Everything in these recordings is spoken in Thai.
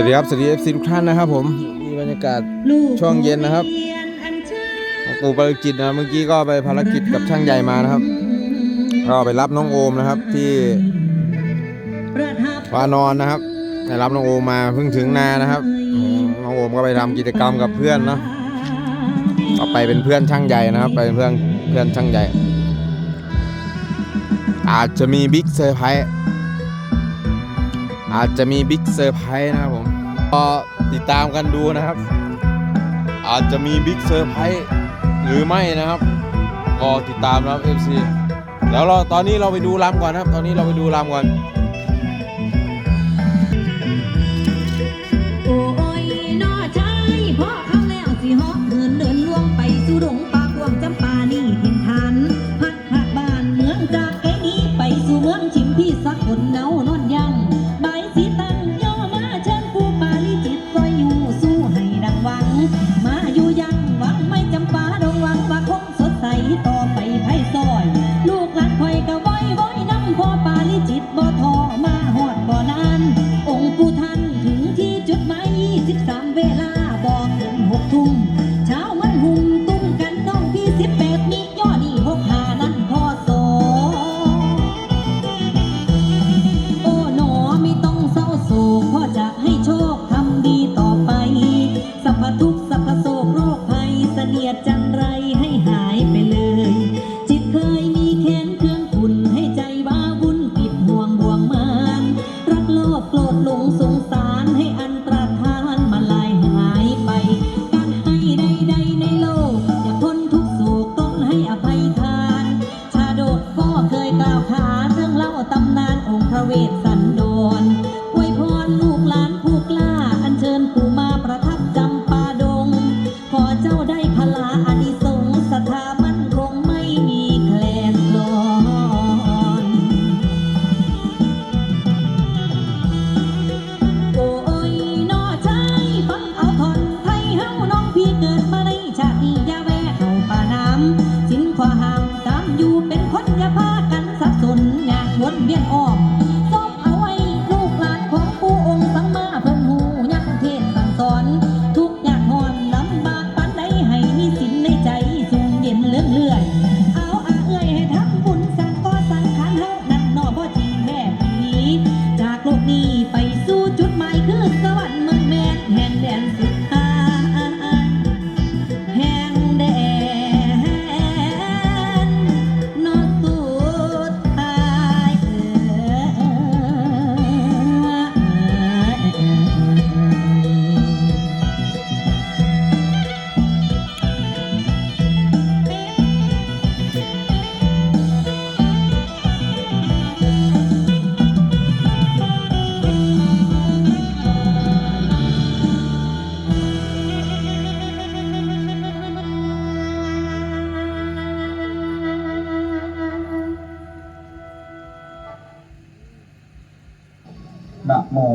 วัสดีครับ สวัสดีเอฟซีทุกท่านนะครับผมมีบรรยากาศช่วงเย็นนะครับของปู่ภารกิจนะเมื่อกี้ก็ไปภารกิจกับช่างใหญ่มานะครับ ก็ไปรับน้องโอมนะครับที่วานอนนะครับไปรับน้องโอมมาเพิ่งถึงนานะครับน้องโอมก็ไปทำกิจกรรมกับเพื่อนเนาะก็ไปเป็นเพื่อนช่างใหญ่นะครับ ไปเป็นเพื่อนเพื่อนช่างใหญ่ อาจจะมีบิ๊กเซอร์ไพรส์ อาจจะมีบิ๊กเซอร์ไพรส์นะครับผมก็ติดตามกันดูนะครับ อาจจะมีบิ๊กเซอร์ไพรส์หรือไม่นะครับก็ติดตามนะครับ FC แล้วเราตอนนี้เราไปดูลำก่อนนะครับ ตอนนี้เราไปดูลำก่อน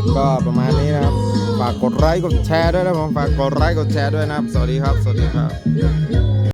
ดก็ประมาณนี้นะครับ ฝากกดไลค์กดแชร์ด้วยนะผมฝากกดไลค์กดแชร์ด้วยนะครับ สวัสดีครับ สวัสดีครับ